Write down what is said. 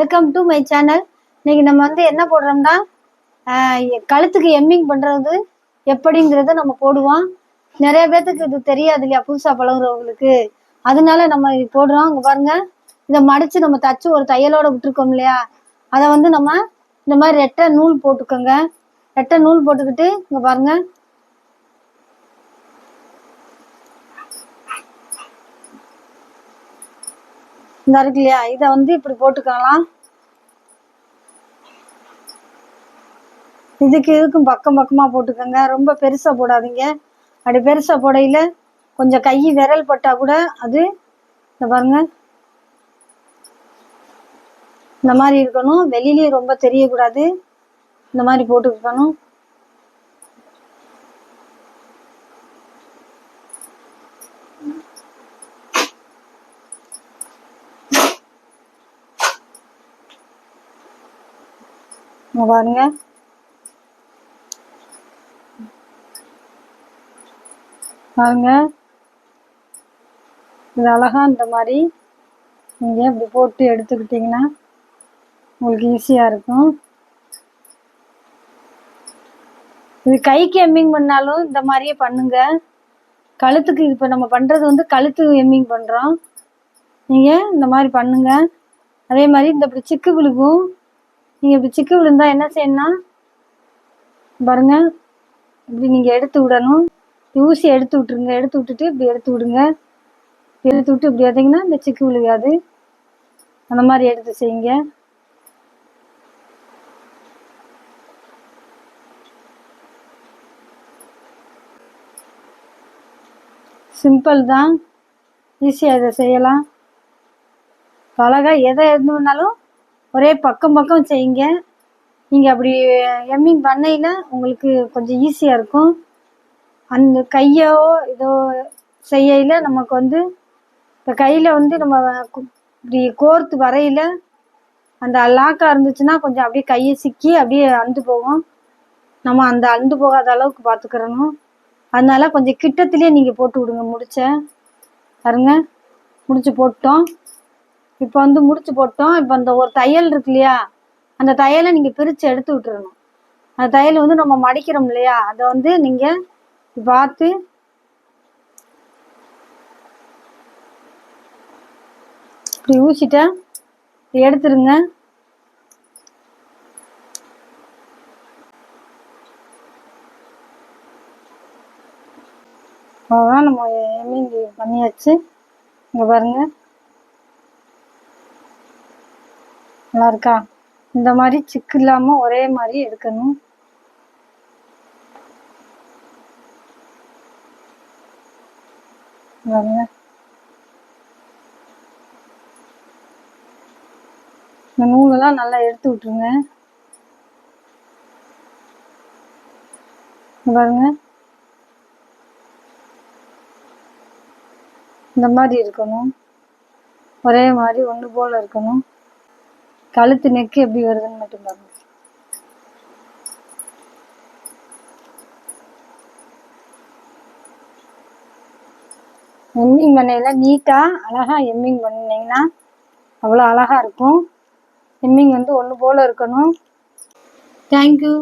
Welcome to my channel இன்னைக்கு நம்ம வந்து என்ன போடுறோம்னா கழுத்துக்கு எம்மிங் பண்றது எப்படிங்கிறத நம்ம போடுவோம். நிறைய பேர்த்துக்கு இது தெரியாது இல்லையா புதுசா பழகுறவங்களுக்கு. அதனால நம்ம இது போடுறோம். இங்க பாருங்க. இதை மடிச்சு நம்ம தச்சு ஒரு தையலோட விட்டுருக்கோம் இல்லையா? அதை வந்து நம்ம இந்த மாதிரி ரெட்டை நூல் போட்டுக்கோங்க. ரெட்டை நூல் போட்டுக்கிட்டு இங்க பாருங்க. இந்த இருக்கு இல்லையா இதை வந்து இப்படி போட்டுக்கலாம். இதுக்கு இதுக்கும் பக்கம் பக்கமாக போட்டுக்கோங்க. ரொம்ப பெருசாக போடாதீங்க. அப்படி பெருசாக போடையில் கொஞ்சம் கை விரல் பட்டால் கூட அது இந்த பாருங்க. இந்த மாதிரி இருக்கணும். வெளியிலையும் ரொம்ப தெரியக்கூடாது. இந்த மாதிரி போட்டுக்கணும். பாருங்க பாருங்க இது அழகா இந்த மாதிரி நீங்கள் இப்படி போட்டு எடுத்துக்கிட்டிங்கன்னா உங்களுக்கு ஈஸியாக இருக்கும் இது கைக்கு எம்மிங் பண்ணாலும் இந்த மாதிரியே பண்ணுங்க கழுத்துக்கு இப்போ நம்ம பண்ணுறது வந்து கழுத்து எம்மிங் பண்ணுறோம் நீங்கள் இந்த மாதிரி பண்ணுங்க அதே மாதிரி இந்த இப்படி சிக்கு விழுகும் நீங்க இப்படி சிக்கு விழுந்தா என்ன செய்யணும் பாருங்க இப்படி நீங்க எடுத்து விடணும். ஊசி எடுத்து விட்டுருங்க எடுத்து விட்டுட்டு இப்படி எடுத்து விடுங்க. எடுத்து விட்டு இப்படி எடுத்தீங்கன்னா இந்த சிக்கு விழுகாது. அந்த மாதிரி எடுத்து செய்யுங்க. சிம்பிள் தான். ஈஸியாக இதை செய்யலாம். அழகா எதை எது ஒரே பக்கம் பக்கம் செய்யுங்க. நீங்கள் அப்படி எம்மிங் பண்ணையில் உங்களுக்கு கொஞ்சம் ஈஸியாக இருக்கும். அந்த கையோ இதோ செய்யல நமக்கு வந்து இப்போ கையில் வந்து நம்ம இப்படி கோர்த்து வரையில் அந்த லாக்காக இருந்துச்சுன்னா கொஞ்சம் அப்படியே கையை சிக்கி அப்படியே அந்து போகும். நம்ம அந்த அந்து போகாத அளவுக்கு பார்த்துக்கிறணும் அதனால கொஞ்சம் கிட்டத்துலேயே நீங்கள் போட்டு விடுங்க முடிச்ச. பாருங்க முடிச்சு போட்டோம். இப்போ வந்து முடிச்சு போட்டோம். இப்போ அந்த ஒரு தையல் இருக்கு இல்லையா? அந்த தையலை நீங்கள் பிரித்து எடுத்து விட்டுறணும். அந்த தையல் வந்து நம்ம மடிக்கிறோம் இல்லையா? அதை வந்து நீங்கள் பார்த்து இப்படி ஊசிட்ட எடுத்துருங்க. அவ்வளோதான் நம்ம எம்மிங் பண்ணியாச்சு. இங்கே பாருங்க. நல்லா இருக்கா? இந்த மாதிரி சிக்கு இல்லாம ஒரே மாதிரி எடுக்கணும். இந்த நூலெல்லாம் நல்லா எடுத்து விட்டுருங்க. பாருங்க. இந்த மாதிரி இருக்கணும். ஒரே மாதிரி ஒன்று போல இருக்கணும். கழுத்து நெக்கு எப்படி வருதுன்னு மட்டும் பாருங்க. எம்மிங் பண்ணையில நீட்டாக அழகா எம்மிங் பண்ணிங்கன்னா அவ்வளோ அழகா இருக்கும். எம்மிங் வந்து ஒன்று போல இருக்கணும். தேங்க்யூ